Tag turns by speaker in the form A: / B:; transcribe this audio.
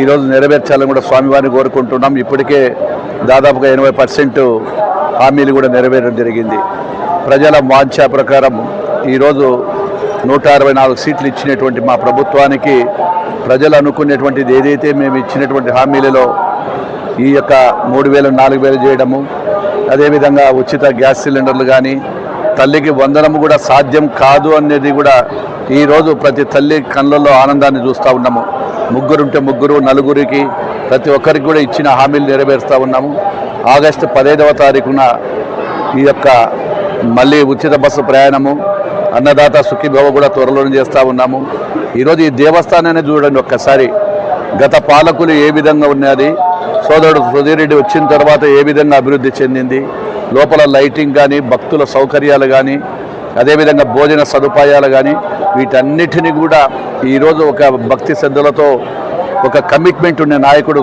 A: ఈరోజు నెరవేర్చాలని కూడా స్వామివారిని కోరుకుంటున్నాం. ఇప్పటికే దాదాపుగా ఎనభై పర్సెంట్ హామీలు కూడా నెరవేరడం జరిగింది. ప్రజల వాంఛ ప్రకారం ఈరోజు నూట అరవై నాలుగు సీట్లు ఇచ్చినటువంటి మా ప్రభుత్వానికి ప్రజలు అనుకునేటువంటిది ఏదైతే మేము ఇచ్చినటువంటి హామీలలో ఈ యొక్క మూడు వేలు నాలుగు వేలు చేయడము అదేవిధంగా ఉచిత గ్యాస్ సిలిండర్లు కానీ తల్లికి వందనము కూడా సాధ్యం కాదు అనేది కూడా ఈరోజు ప్రతి తల్లి కళ్ళల్లో ఆనందాన్ని చూస్తూ ఉన్నాము. ముగ్గురుంటే ముగ్గురు నలుగురికి ప్రతి ఒక్కరికి కూడా ఇచ్చిన హామీలు నెరవేరుస్తూ ఉన్నాము. ఆగస్టు పదహైదవ తారీఖున ఈ యొక్క మళ్ళీ ఉచిత బస్సు ప్రయాణము అన్నదాత సుఖీభవ కూడా త్వరలోనే చేస్తూ ఉన్నాము. ఈరోజు ఈ దేవస్థానాన్ని చూడండి ఒక్కసారి. గత పాలకులు ఏ విధంగా ఉన్నది? సోదరుడు సుధీరెడ్డి వచ్చిన తర్వాత ఏ విధంగా అభివృద్ధి చెందింది? లోపల లైటింగ్ కానీ భక్తుల సౌకర్యాలు కానీ అదేవిధంగా భోజన సదుపాయాలు కానీ వీటన్నిటిని కూడా ఈరోజు ఒక భక్తి శ్రద్ధలతో ఒక కమిట్మెంట్ ఉన్న నాయకుడు